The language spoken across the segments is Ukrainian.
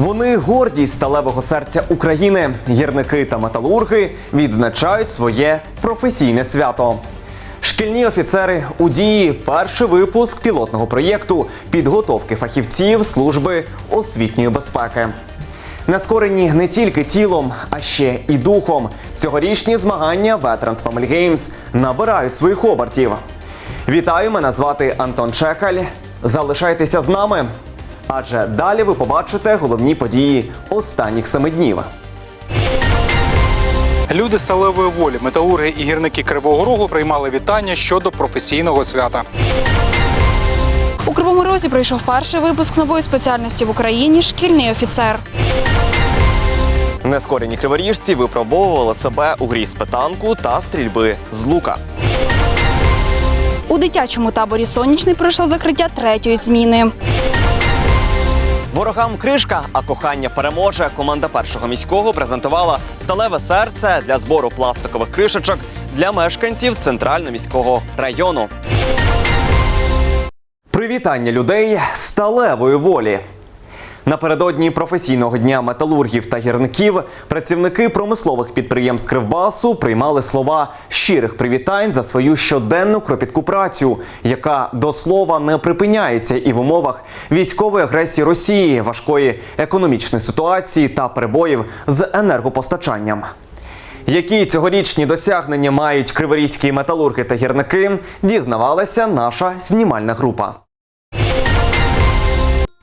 Вони гордість сталевого серця України. Гірники та металурги відзначають своє професійне свято. Шкільні офіцери у дії перший випуск пілотного проєкту підготовки фахівців служби освітньої безпеки. Наскорені не тільки тілом, а ще і духом. Цьогорічні змагання Veterans Family Games набирають своїх обертів. Вітаю, мене звати Антон Чекаль. Залишайтеся з нами, адже далі ви побачите головні події останніх семи днів. Люди сталевої волі, металурги і гірники Кривого Рогу приймали вітання щодо професійного свята. У Кривому Розі пройшов перший випуск нової спеціальності в Україні шкільний офіцер. Нескорені криворіжці випробовували себе у грі з питанку та стрільби з лука. У дитячому таборі Сонячний пройшло закриття третьої зміни. Ворогам кришка, а кохання переможе. Команда першого міського презентувала сталеве серце для збору пластикових кришечок для мешканців центрально-міського району. Привітання людей сталевої волі. Напередодні професійного дня металургів та гірників працівники промислових підприємств Кривбасу приймали слова щирих привітань за свою щоденну кропітку працю, яка до слова не припиняється і в умовах військової агресії Росії, важкої економічної ситуації та перебоїв з енергопостачанням. Які цьогорічні досягнення мають криворізькі металурги та гірники, дізнавалася наша знімальна група.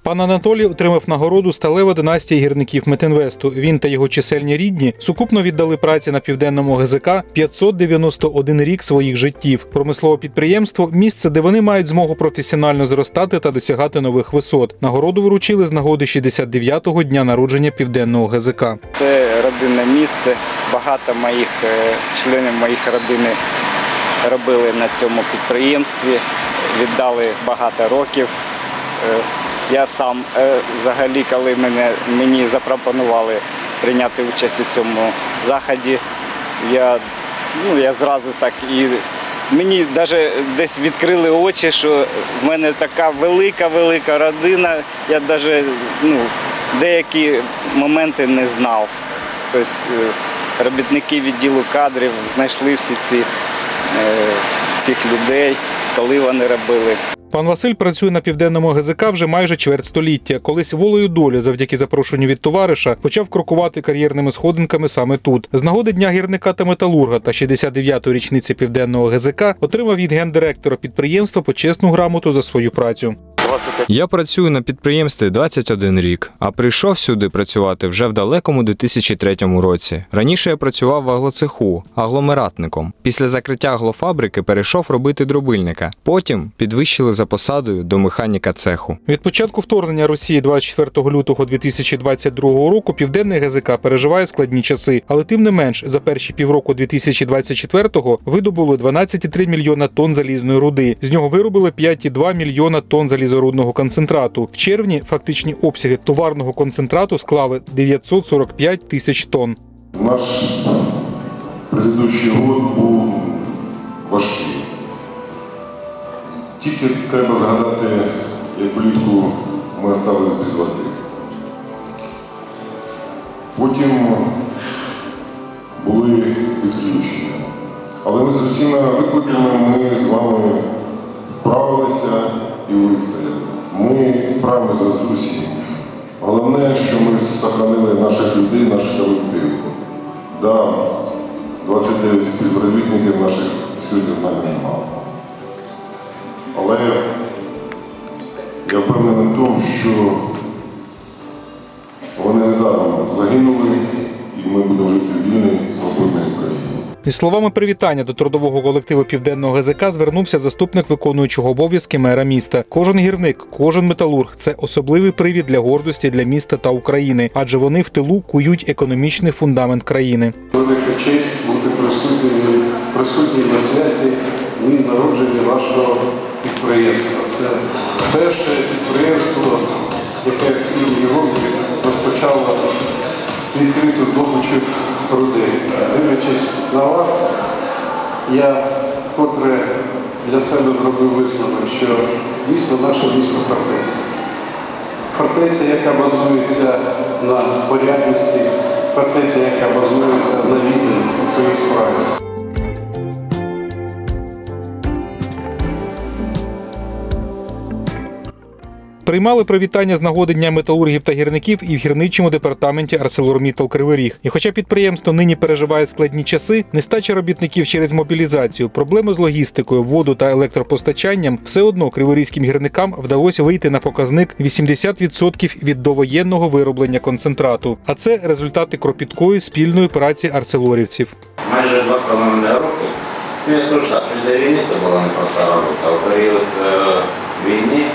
Пан Анатолій отримав нагороду сталева династія гірників Метинвесту. Він та його чисельні рідні сукупно віддали праці на південному ГЗК 591 рік своїх життів. Промислове підприємство місце, де вони мають змогу професіонально зростати та досягати нових висот. Нагороду вручили з нагоди 69-го дня народження південного ГЗК. Це родинне місце. Багато моїх е, членів моїх родини робили на цьому підприємстві, віддали багато років. Я сам е, взагалі, коли мене, мені запропонували прийняти участь у цьому заході, я, ну, я зразу так і мені навіть десь відкрили очі, що в мене така велика-велика родина. Я навіть ну, деякі моменти не знав. Тобто робітники відділу кадрів знайшли всі ці, е, цих людей, коли вони робили. Пан Василь працює на південному ГЗК вже майже чверть століття. Колись волею долі, завдяки запрошенню від товариша, почав крокувати кар'єрними сходинками саме тут. З нагоди дня гірника та металурга та 69-ї річниці південного ГЗК отримав від гендиректора підприємства почесну грамоту за свою працю. Я працюю на підприємстві 21 рік, а прийшов сюди працювати вже в далекому 2003 році. Раніше я працював в аглоцеху, агломератником. Після закриття аглофабрики перейшов робити дробильника. Потім підвищили за посадою до механіка цеху. Від початку вторгнення Росії 24 лютого 2022 року південний ГЗК переживає складні часи, але тим не менш за перші півроку 2024-го видобули 12,3 мільйона тонн залізної руди. З нього виробили 5,2 мільйона тонн залізорудного концентрату. В червні фактичні обсяги товарного концентрату склали 945 тисяч тонн. Наш предыдущий год був важкий. Тільки треба згадати, як влітку ми залишились без води. Потім були відключення. Але ми з усіма викликами ми з вами вправилися і вистояли. Ми справимося з усім. Головне, що ми сохранили наших людей, наш колектив. Да, 29 співробітників наших сьогодні з нами немає. Але я впевнений в тому, що вони недаром загинули, і ми будемо жити в вільній, свободній Україні. Із словами привітання до трудового колективу південного ГЗК звернувся заступник виконуючого обов'язки мера міста. Кожен гірник, кожен металург це особливий привід для гордості для міста та України, адже вони в тилу кують економічний фундамент країни. Велика честь бути присутнім, присутній на святі дні народження вашого підприємства. Це перше підприємство, яке в цій Європі розпочало відкриту добичу руди. Дивлячись на вас, я котре для себе зробив висновок, що дійсно наше місто фортеця. фортеця, яка базується на порядності, фортеця, яка базується на відданості своїй справі. Приймали привітання з нагоди Дня металургів та гірників і в гірничому департаменті ArcelorMittal Кривий Ріг. І хоча підприємство нині переживає складні часи, нестача робітників через мобілізацію, проблеми з логістикою, воду та електропостачанням, все одно криворізьким гірникам вдалося вийти на показник 80% від довоєнного вироблення концентрату. А це результати кропіткої спільної праці арселорівців. майже два роки. Ну, я скажу що для війни це була непроста робота. У період е, війни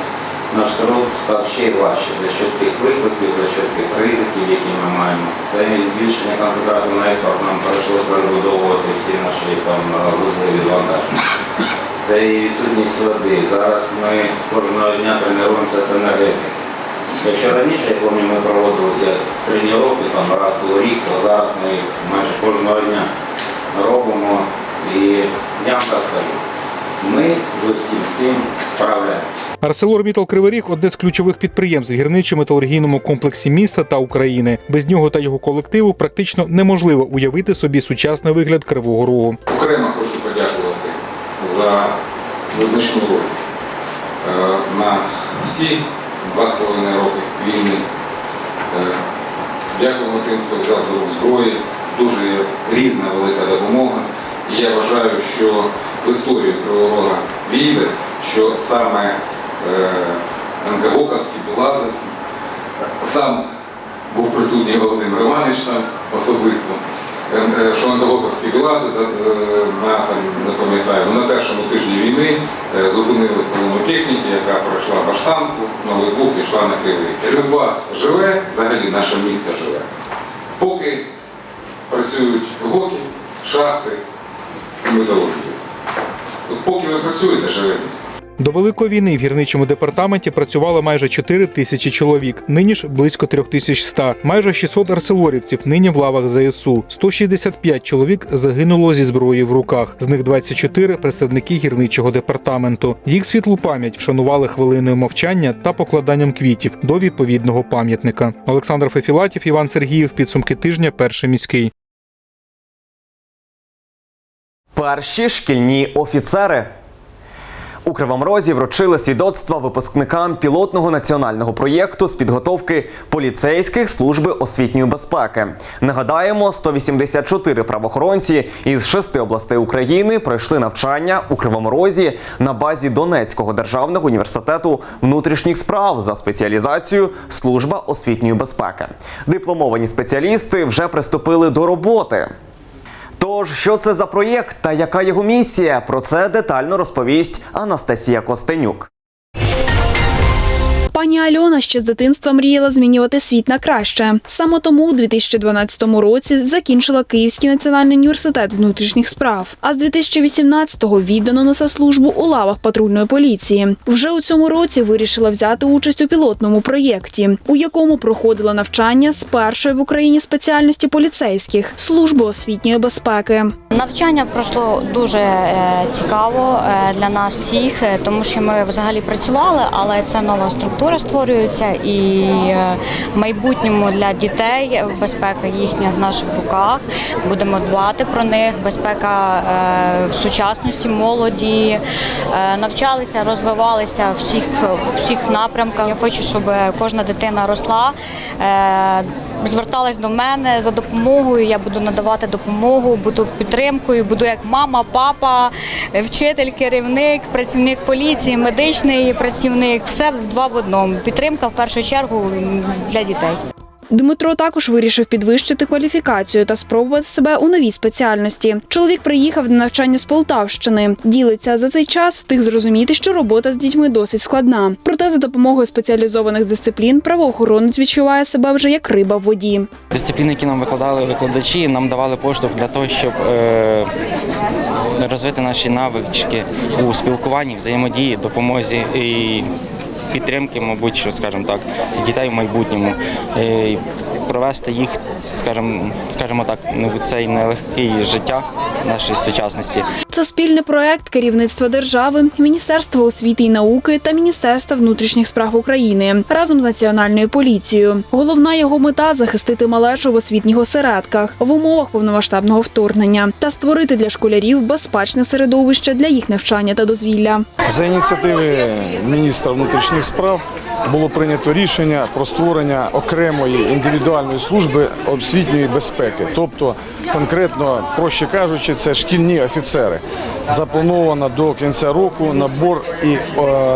наш труд став ще й важче за що тих викликів, за що тих ризиків, які ми маємо. Це збільшення концентрату на експорт нам прийшлося перебудовувати всі наші там вузли відвантаження. Це і відсутність води. Зараз ми кожного дня тренуємося з енергетики. Якщо раніше, я пам'ятаю, ми проводили ці тренування там раз у рік, то зараз ми їх майже кожного дня робимо. І я вам так скажу, ми з усім цим справляємося. ArcelorMittal Кривий Ріг – одне з ключових підприємств в гірничо-металургійному комплексі міста та України. Без нього та його колективу практично неможливо уявити собі сучасний вигляд Кривого Рогу. Окремо хочу подякувати за визначну роль е, на всі два з половиною роки війни. Е, Дякуємо тим, хто взяв до зброї. Дуже різна велика допомога. І я вважаю, що в історію Кривого Рога війде, що саме е, НКОКовські білази, сам був присутній Володимир Іванович там особисто. Е, що Андалоковські білази е, на там не пам'ятаю, ну, на першому тижні війни зупинили колону техніки, яка пройшла баштанку, новий бух і йшла на кривий. Кривбас живе, взагалі наше місто живе. Поки працюють гоки, шахти і металургія. Поки ви працюєте, живе місто. До Великої війни в гірничому департаменті працювало майже 4 тисячі чоловік, нині ж близько 3100. Майже 600 арселорівців нині в лавах ЗСУ. 165 чоловік загинуло зі зброєю в руках. З них 24 – представники гірничого департаменту. Їх світлу пам'ять вшанували хвилиною мовчання та покладанням квітів до відповідного пам'ятника. Олександр Фефілатів, Іван Сергіїв. Підсумки тижня. Перший міський. Перші шкільні офіцери. У Кривому Розі вручили свідоцтва випускникам пілотного національного проєкту з підготовки поліцейських служби освітньої безпеки. Нагадаємо, 184 правоохоронці із шести областей України пройшли навчання у Кривому Розі на базі Донецького державного університету внутрішніх справ за спеціалізацією служба освітньої безпеки. Дипломовані спеціалісти вже приступили до роботи. Тож, що це за проєкт та яка його місія? Про це детально розповість Анастасія Костенюк. Альона ще з дитинства мріяла змінювати світ на краще. Саме тому у 2012 році закінчила Київський національний університет внутрішніх справ. А з 2018-го віддано несе службу у лавах патрульної поліції. Вже у цьому році вирішила взяти участь у пілотному проєкті, у якому проходила навчання з першої в Україні спеціальності поліцейських служби освітньої безпеки. Навчання пройшло дуже е, цікаво е, для нас всіх, е, тому що ми взагалі працювали, але це нова структура створюється і е, майбутньому для дітей безпека їхня в наших руках. Будемо дбати про них. Безпека е, в сучасності молоді. Е, Навчалися, розвивалися в всіх, всіх напрямках. Я хочу, щоб кожна дитина росла. е, Зверталась до мене за допомогою. Я буду надавати допомогу, буду підтримкою, буду як мама, папа, вчитель, керівник, працівник поліції, медичний працівник. Все в два в одному. Підтримка в першу чергу для дітей. Дмитро також вирішив підвищити кваліфікацію та спробувати себе у новій спеціальності. Чоловік приїхав на навчання з Полтавщини. Ділиться за цей час, встиг зрозуміти, що робота з дітьми досить складна. Проте за допомогою спеціалізованих дисциплін правоохоронець відчуває себе вже як риба в воді. Дисципліни, які нам викладали викладачі, нам давали поштовх для того, щоб е, розвити наші навички у спілкуванні, взаємодії, допомозі і підтримки, мабуть, що скажімо так, дітей в майбутньому. Е, Провести їх, скажімо, скажімо так, в цей нелегкий життя нашої сучасності. Це спільний проект керівництва держави, Міністерства освіти і науки та Міністерства внутрішніх справ України разом з національною поліцією. Головна його мета захистити малечу в освітніх осередках в умовах повномасштабного вторгнення та створити для школярів безпечне середовище для їх навчання та дозвілля. За ініціативи міністра внутрішніх справ було прийнято рішення про створення окремої індивідуальної служби освітньої безпеки. Тобто, конкретно, проще кажучи, це шкільні офіцери. Заплановано до кінця року набор і е,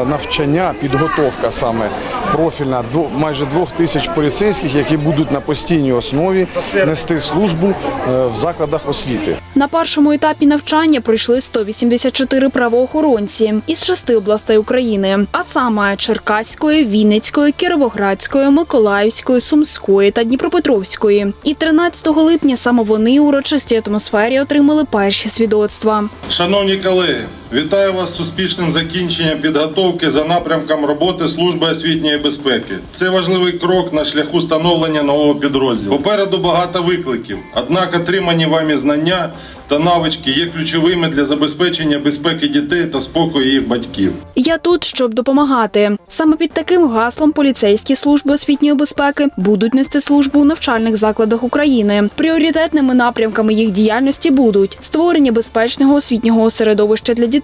навчання, підготовка саме профільна майже двох тисяч поліцейських, які будуть на постійній основі нести службу е, в закладах освіти. На першому етапі навчання пройшли 184 правоохоронці із шести областей України, а саме Черкаської, Вінницької, Кіровоградської, Миколаївської, Сумської та Дніпропетровської. І 13 липня саме вони у урочистій атмосфері отримали перші свідоцтва. Шановні колеги, вітаю вас з успішним закінченням підготовки за напрямком роботи Служби освітньої безпеки. Це важливий крок на шляху становлення нового підрозділу. Попереду багато викликів, однак отримані вами знання та навички є ключовими для забезпечення безпеки дітей та спокою їх батьків. Я тут, щоб допомагати. Саме під таким гаслом поліцейські служби освітньої безпеки будуть нести службу у навчальних закладах України. Пріоритетними напрямками їх діяльності будуть створення безпечного освітнього середовища для дітей,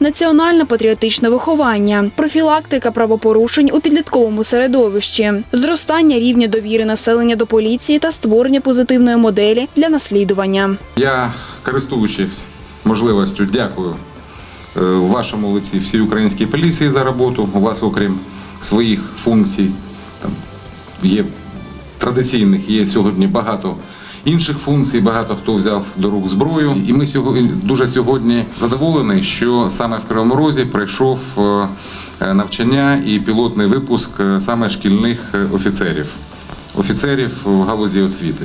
національне патріотичне виховання, профілактика правопорушень у підлітковому середовищі, зростання рівня довіри населення до поліції та створення позитивної моделі для наслідування. Я, користуючись можливістю, дякую е, вашому лиці всій українській поліції за роботу. У вас, окрім своїх функцій, там є традиційних, є сьогодні багато інших функцій, багато хто взяв до рук зброю. І ми сьогодні дуже сьогодні задоволені, що саме в Кривому Розі пройшов е, е, навчання і пілотний випуск е, саме шкільних офіцерів. Офіцерів в галузі освіти,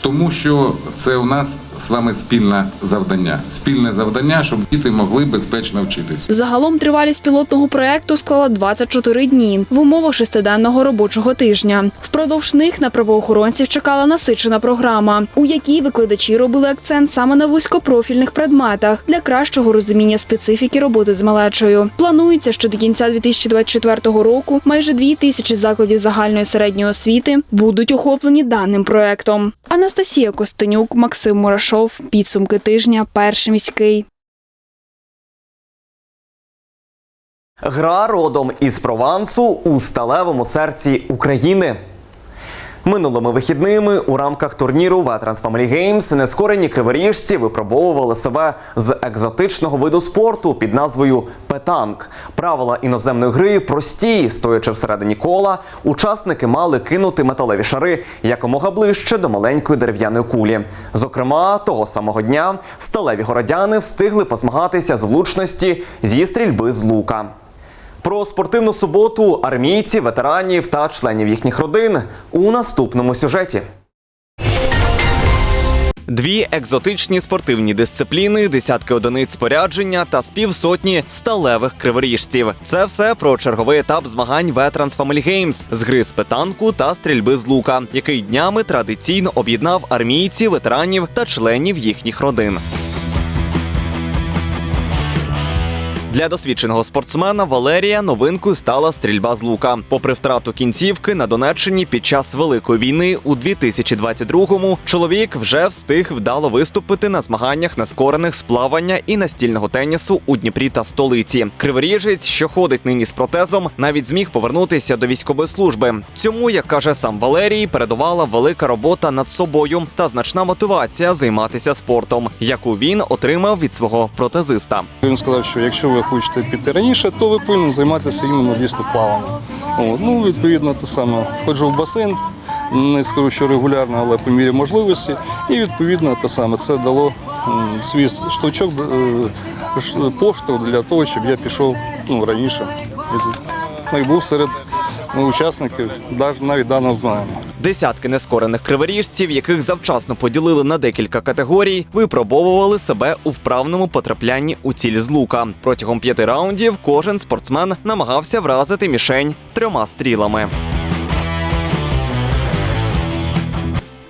тому що це у нас з вами спільне завдання. Спільне завдання, щоб діти могли безпечно вчитись. Загалом тривалість пілотного проекту склала 24 дні в умовах шестиденного робочого тижня. Впродовж них на правоохоронців чекала насичена програма, у якій викладачі робили акцент саме на вузькопрофільних предметах для кращого розуміння специфіки роботи з малечою. Планується, що до кінця 2024 року майже дві тисячі закладів загальної середньої освіти будуть охоплені даним проектом. Анастасія Костенюк, Максим Мурашов. Підсумки тижня. Перший міський. Гра родом із Провансу у сталевому серці України. Минулими вихідними у рамках турніру Veterans Family Games нескорені криворіжці випробовували себе з екзотичного виду спорту під назвою Петанк. Правила іноземної гри прості. Стоячи всередині кола, учасники мали кинути металеві шари якомога ближче до маленької дерев'яної кулі. Зокрема, того самого дня сталеві городяни встигли позмагатися з влучності зі стрільби з лука. Про спортивну суботу армійці, ветеранів та членів їхніх родин у наступному сюжеті. Дві екзотичні спортивні дисципліни, десятки одиниць спорядження та з півсотні сталевих криворіжців. Це все про черговий етап змагань Veterans Family Games з гри з питанку та стрільби з лука, який днями традиційно об'єднав армійців, ветеранів та членів їхніх родин. Для досвідченого спортсмена Валерія новинкою стала стрільба з лука. Попри втрату кінцівки на Донеччині під час великої війни у 2022-му чоловік вже встиг вдало виступити на змаганнях нескорених з плавання і настільного тенісу у Дніпрі та столиці. Криворіжець, що ходить нині з протезом, навіть зміг повернутися до військової служби. Цьому, як каже сам Валерій, передувала велика робота над собою та значна мотивація займатися спортом, яку він отримав від свого протезиста. Він сказав, що якщо ви хочете піти раніше, то ви повинні займатися іменно дійсно плаванням. Ну, відповідно, те саме. Ходжу в басейн, не скажу, що регулярно, але по мірі можливості. І відповідно те саме це дало свій штовчок, е, поштовх для того, щоб я пішов ну, раніше. Ну, і був серед учасників навіть навіть даного змагання. Десятки нескорених криворіжців, яких завчасно поділили на декілька категорій, випробовували себе у вправному потраплянні у ціль з лука. Протягом п'яти раундів кожен спортсмен намагався вразити мішень трьома стрілами.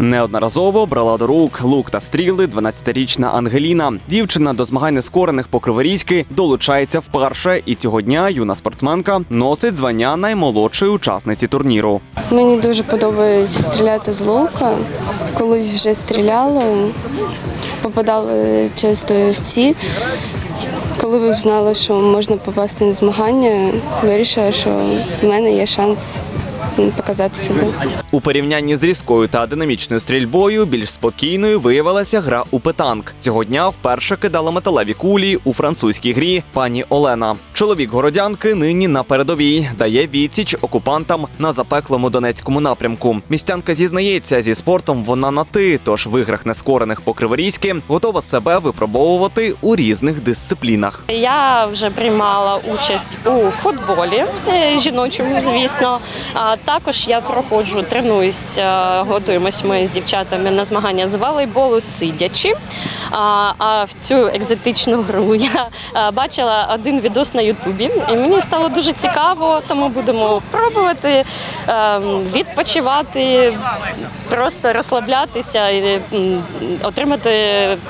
Неодноразово брала до рук лук та стріли 12-річна Ангеліна. Дівчина до змагань нескорених по криворізьки долучається вперше, і цього дня юна спортсменка носить звання наймолодшої учасниці турніру. Мені дуже подобається стріляти з лука. Колись вже стріляла, попадали часто в ці. Коли ви знали, що можна попасти на змагання, вирішила, що в мене є шанс показати себе. У порівнянні з різкою та динамічною стрільбою більш спокійною виявилася гра у петанк. Цього дня вперше кидала металеві кулі у французькій грі пані Олена. Чоловік городянки нині на передовій дає відсіч окупантам на запеклому донецькому напрямку. Містянка зізнається, зі спортом вона на ти, тож в іграх нескорених по криворізьки готова себе випробовувати у різних дисциплінах. Я вже приймала участь у футболі е, жіночому, звісно. Також я проходжу, тренуюсь, е, готуємось ми з дівчатами на змагання з волейболу сидячи. А, в цю екзотичну гру я е, бачила один відос на Ютубі, і мені стало дуже цікаво, тому будемо пробувати е, відпочивати, просто розслаблятися і отримати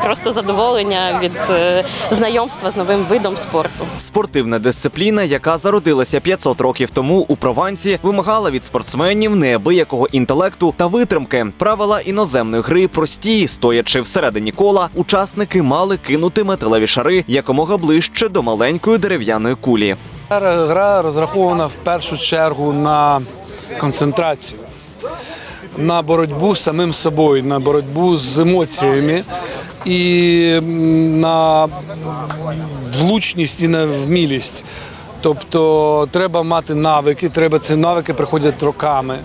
просто задоволення від е, знайомства з новим видом спорту. Спортивна дисципліна, яка зародилася 500 років тому у Провансі, вимагала від спортсменів неабиякого інтелекту та витримки. Правила іноземної гри прості, стоячи всередині кола, учасники мали кинути металеві шари якомога ближче до маленької дерев'яної кулі. Гра розрахована в першу чергу на концентрацію, на боротьбу з самим собою, на боротьбу з емоціями і на влучність і на вмілість. Тобто треба мати навики, треба ці навики приходять роками.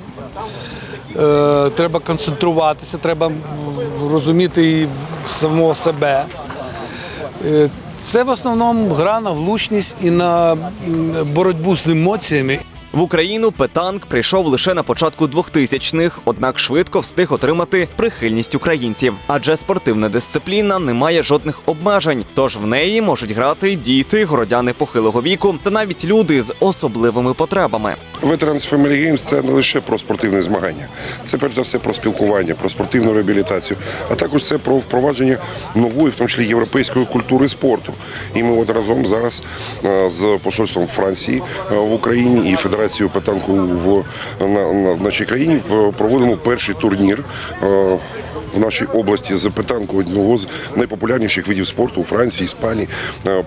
Е, треба концентруватися, треба розуміти і самого себе. Е, Це в основному гра на влучність і на боротьбу з емоціями. В Україну петанк прийшов лише на початку 2000-х, однак швидко встиг отримати прихильність українців. Адже спортивна дисципліна не має жодних обмежень, тож в неї можуть грати діти, городяни похилого віку та навіть люди з особливими потребами. Veterans Family Games – це не лише про спортивне змагання, це перш за все про спілкування, про спортивну реабілітацію, а також це про впровадження нової, в тому числі європейської культури спорту. І ми от разом зараз е, з посольством Франції е, в Україні і Федерацією петанку в на, на нашій країні проводимо перший турнір. е, В нашій області з питанку одного з найпопулярніших видів спорту у Франції, Іспанії, е,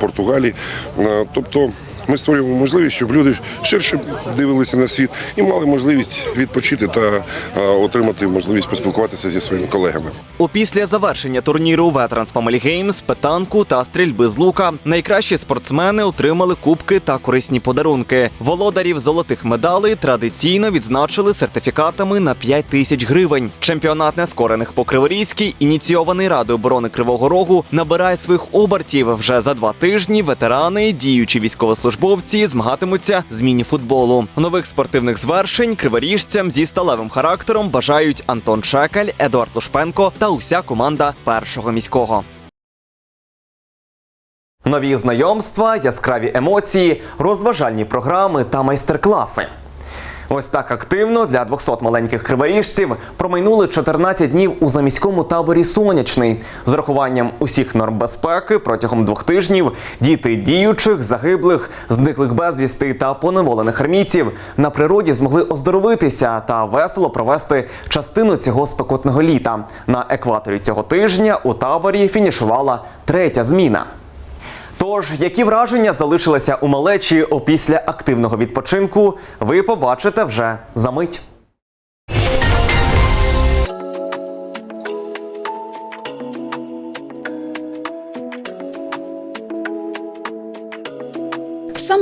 Португалії. Е, Тобто ми створюємо можливість, щоб люди ширше дивилися на світ і мали можливість відпочити та отримати можливість поспілкуватися зі своїми колегами. Опісля завершення турніру Veterans Family Games, петанку та стрільби з лука найкращі спортсмени отримали кубки та корисні подарунки. Володарів золотих медалей традиційно відзначили сертифікатами на 5 тисяч гривень. Чемпіонат нескорених по Криворізькій, ініційований Радою оборони Кривого Рогу, набирає своїх обертів. Вже за два тижні ветерани, діючі військовослужбовці змагатимуться з міні-футболу. Нових спортивних звершень криворіжцям зі сталевим характером бажають Антон Шекель, Едуард Лушпенко та уся команда першого міського. Нові знайомства, яскраві емоції, розважальні програми та майстер-класи. Ось так активно для 200 маленьких криворіжців промайнули 14 днів у заміському таборі Сонячний. З урахуванням усіх норм безпеки протягом двох тижнів діти діючих, загиблих, зниклих безвісти та поневолених армійців на природі змогли оздоровитися та весело провести частину цього спекотного літа. На екваторі цього тижня у таборі фінішувала третя зміна. Тож, які враження залишилися у малечі опісля активного відпочинку, ви побачите вже за мить.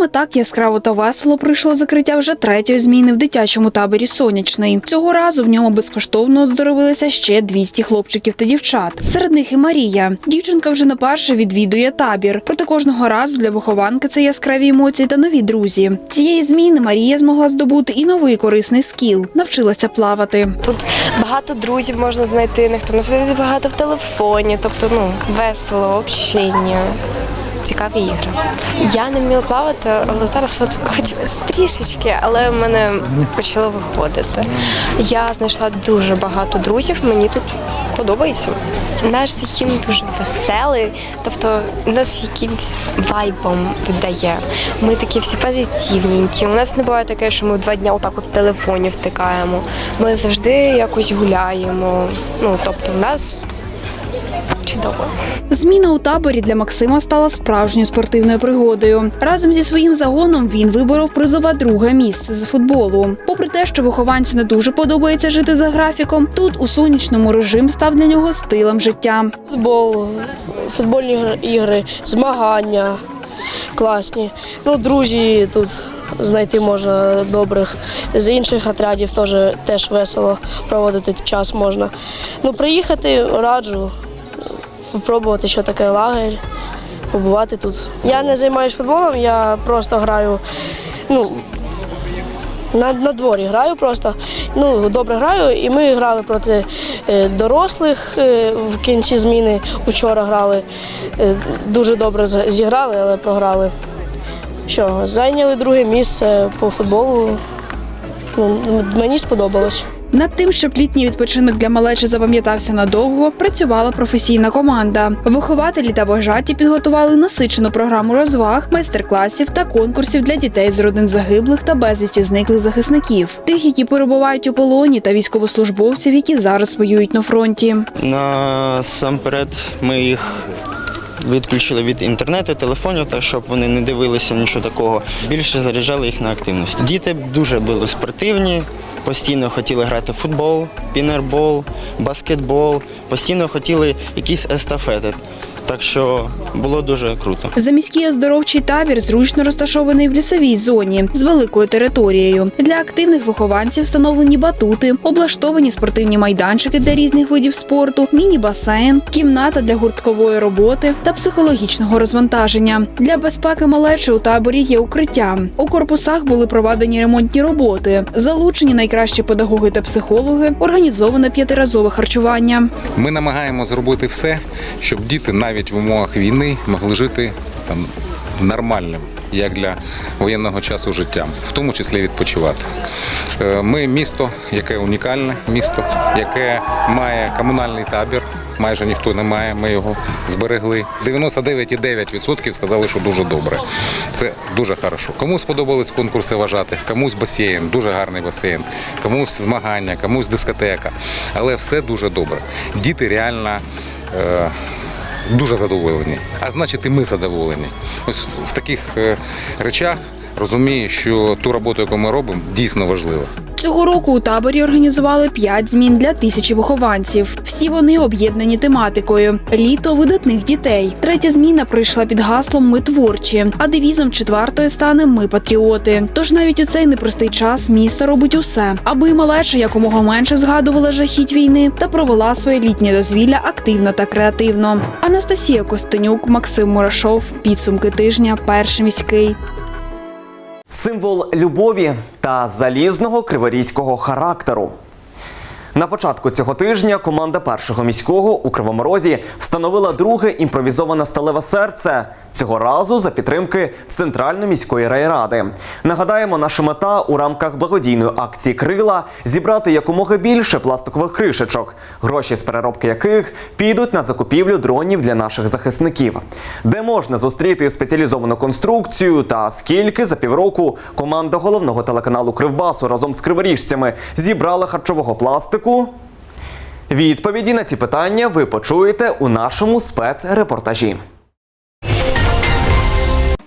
Саме так яскраво та весело пройшло закриття вже третьої зміни в дитячому таборі Сонячний. Цього разу в ньому безкоштовно оздоровилися ще 200 хлопчиків та дівчат. Серед них і Марія. Дівчинка вже не перше відвідує табір. Проте кожного разу для вихованки це яскраві емоції та нові друзі. Цієї зміни Марія змогла здобути і новий корисний скіл. Навчилася плавати. Тут багато друзів можна знайти, ніхто не сидить багато в телефоні, тобто ну весело, общення. Цікаві ігри. Я не вміла плавати, але зараз от хоч трішечки, але в мене почало виходити. Я знайшла дуже багато друзів, мені тут подобається. Наш захід дуже веселий, тобто нас якимсь вайбом віддає. Ми такі всі позитивненькі. У нас не буває таке, що ми два дні отак от в телефоні втикаємо. Ми завжди якось гуляємо. Ну тобто, в нас чудово. Зміна у таборі для Максима стала справжньою спортивною пригодою. Разом зі своїм загоном він виборов призове друге місце з футболу. Попри те, що вихованцю не дуже подобається жити за графіком, тут у сонячному режим став для нього стилем життя. Футбол, футбольні ігри- ігри, змагання класні. Ну, друзі тут знайти можна добрих. З інших отрядів теж, теж весело проводити час можна. Ну, приїхати раджу, спробувати, що таке лагерь, побувати тут. Я не займаюся футболом, я просто граю. Ну, на, на дворі граю просто. Ну, добре граю, і ми грали проти е, дорослих е, в кінці зміни. Учора грали. Е, дуже добре зіграли, але програли. Що, зайняли друге місце по футболу. Ну, мені сподобалось. Над тим, щоб літній відпочинок для малечі запам'ятався надовго, працювала професійна команда. Вихователі та вожаті підготували насичену програму розваг, майстер-класів та конкурсів для дітей з родин загиблих та безвісті зниклих захисників, тих, які перебувають у полоні, та військовослужбовців, які зараз воюють на фронті. Насамперед ми їх відключили від інтернету, телефонів, так щоб вони не дивилися нічого такого. Більше заряджали їх на активність. Діти дуже були спортивні, постійно хотіли грати в футбол, пінербол, баскетбол, постійно хотіли якісь естафети. Так що було дуже круто. Заміський оздоровчий табір зручно розташований в лісовій зоні з великою територією. Для активних вихованців встановлені батути, облаштовані спортивні майданчики для різних видів спорту, міні-басейн, кімната для гурткової роботи та психологічного розвантаження. Для безпеки малечі у таборі є укриття. У корпусах були проведені ремонтні роботи, залучені найкращі педагоги та психологи, організоване п'ятиразове харчування. Ми намагаємося зробити все, щоб діти навіть в умовах війни могли жити там нормальним, як для воєнного часу життям, в тому числі відпочивати. Е, Ми місто, яке унікальне місто, яке має комунальний табір. Майже ніхто не має, ми його зберегли. 99,9% сказали, що дуже добре. Це дуже хорошо. Комусь сподобались конкурси вважати, комусь басейн, дуже гарний басейн, комусь змагання, комусь дискотека. Але все дуже добре. Діти реально. Е, Дуже задоволені, а значить, і ми задоволені. Ось в таких е, речах розумію, що ту роботу, яку ми робимо, дійсно важлива. Цього року у таборі організували п'ять змін для тисячі вихованців. Всі вони об'єднані тематикою літо видатних дітей. Третя зміна прийшла під гаслом Ми творчі, а девізом четвертої стане Ми патріоти. Тож навіть у цей непростий час місто робить усе, аби малеча якомога менше згадувала жахіть війни та провела своє літнє дозвілля активно та креативно. Анастасія Костенюк, Максим Мурашов. Підсумки тижня. Перший міський. Символ любові та залізного криворізького характеру. На початку цього тижня команда першого міського у Кривоморозі встановила друге імпровізоване сталеве серце. Цього разу за підтримки Центральної міської райради. Нагадаємо, наша мета у рамках благодійної акції Крила зібрати якомога більше пластикових кришечок, гроші з переробки яких підуть на закупівлю дронів для наших захисників. Де можна зустріти спеціалізовану конструкцію та скільки за півроку команда головного телеканалу Кривбасу разом з криворіжцями зібрала харчового пластику. Відповіді на ці питання ви почуєте у нашому спецрепортажі.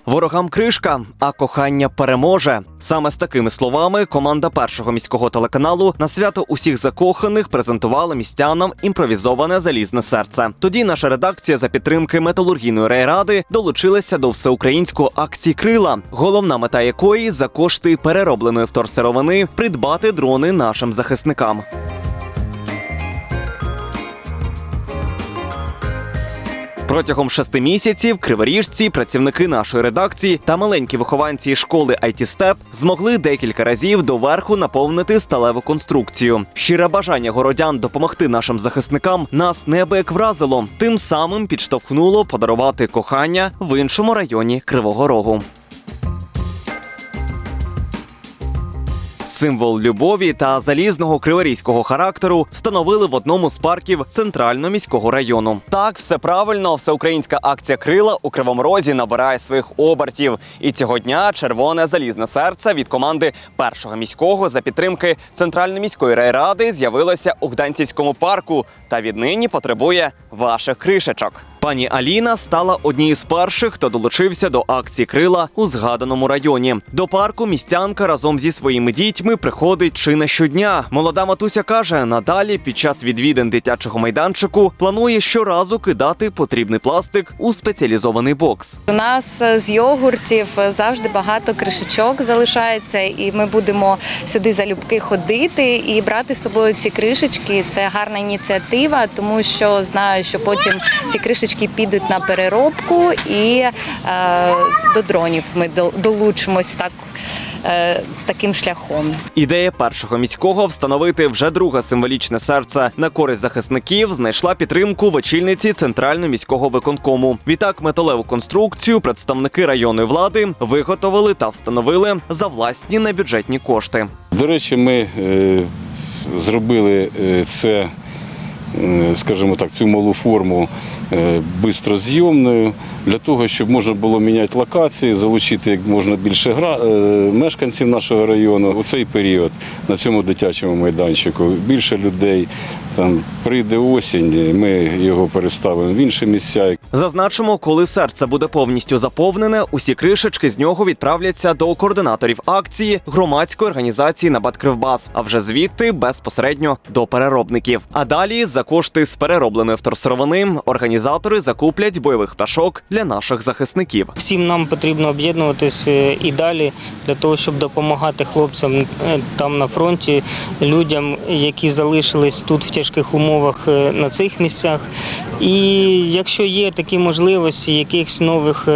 Ворогам кришка, а кохання переможе. Саме з такими словами команда першого міського телеканалу на свято усіх закоханих презентувала містянам імпровізоване залізне серце. Тоді наша редакція за підтримки металургійної райради долучилася до всеукраїнської акції Крила, головна мета якої за кошти переробленої вторсировини придбати дрони нашим захисникам. Протягом шести місяців криворіжці, працівники нашої редакції та маленькі вихованці школи IT Step змогли декілька разів доверху наповнити сталеву конструкцію. Щире бажання городян допомогти нашим захисникам нас неабияк вразило, тим самим підштовхнуло подарувати кохання в іншому районі Кривого Рогу. Символ любові та залізного криворізького характеру встановили в одному з парків центрально-міського району. Так, все правильно, всеукраїнська акція крила у Кривому Розі набирає своїх обертів. І цього дня червоне залізне серце від команди першого міського за підтримки центрально-міської райради з'явилося у Гданцівському парку та віднині потребує ваших кришечок. Пані Аліна стала однією з перших, хто долучився до акції крила у згаданому районі. До парку містянка разом зі своїми дітьми приходить чи не щодня. Молода матуся каже, надалі під час відвідин дитячого майданчику планує щоразу кидати потрібний пластик у спеціалізований бокс. У нас е, з йогуртів завжди багато кришечок залишається, і ми будемо сюди залюбки ходити і брати з собою ці кришечки. Це гарна ініціатива, тому що знаю, що потім ці кришечки підуть на переробку і е, до дронів ми дол- долучимось так, е, таким шляхом. Ідея першого міського встановити вже друге символічне серце на користь захисників знайшла підтримку в очільниці центрального міського виконкому. Відтак металеву конструкцію представники районної влади виготовили та встановили за власні небюджетні кошти. До речі, ми е, зробили це, скажімо так, цю малу форму бистрозйомною для того, щоб можна було міняти локації, залучити як можна більше гра, е, мешканців нашого району у цей період на цьому дитячому майданчику. Більше людей. Там прийде осінь, ми його переставимо в інші місця. Зазначимо, коли серце буде повністю заповнене, усі кришечки з нього відправляться до координаторів акції громадської організації Набат Кривбас, а вже звідти безпосередньо до переробників. А далі за кошти з переробленої вторсировини організатори закуплять бойових пташок для наших захисників. Всім нам потрібно об'єднуватись е, і далі для того, щоб допомагати хлопцям е, там на фронті, людям, які залишились тут в тяжких умовах е, на цих місцях. І якщо є такі можливості, якихось нових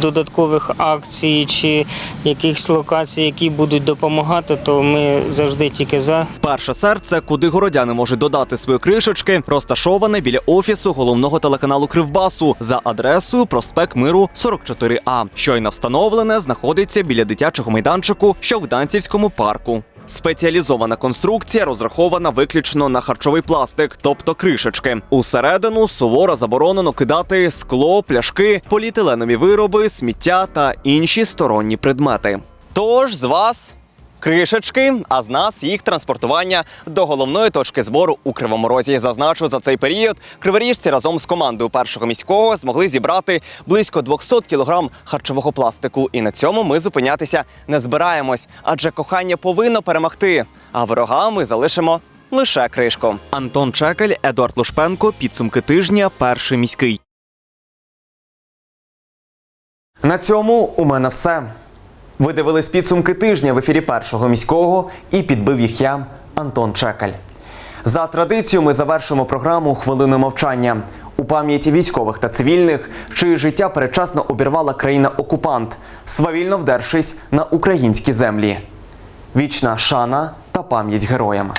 додаткових акцій чи якихось локацій, які будуть допомагати, то ми завжди тільки за. Перше серце, куди городяни можуть додати свої кришечки, розташоване біля офісу головного телеканалу Кривбасу за адресою проспект Миру 44А. Щойно встановлене знаходиться біля дитячого майданчику, що в Данцівському парку. Спеціалізована конструкція розрахована виключно на харчовий пластик, тобто кришечки. Усередину суворо заборонено кидати скло, пляшки, поліетиленові вироби, сміття та інші сторонні предмети. Тож з вас кришечки, а з нас їх транспортування до головної точки збору у Кривому Розі. Зазначу, за цей період криворіжці разом з командою першого міського змогли зібрати близько 200 кілограм харчового пластику. І на цьому ми зупинятися не збираємось, адже кохання повинно перемогти. А ворогам ми залишимо лише кришку. Антон Чекель, Едуард Лушпенко. Підсумки тижня. Перший міський. На цьому у мене все. Ви дивились підсумки тижня в ефірі першого міського і підбив їх я, Антон Чекаль. За традицією ми завершимо програму хвилини мовчання у пам'яті військових та цивільних, чиї життя передчасно обірвала країна-окупант, свавільно вдершись на українські землі. Вічна шана та пам'ять героям.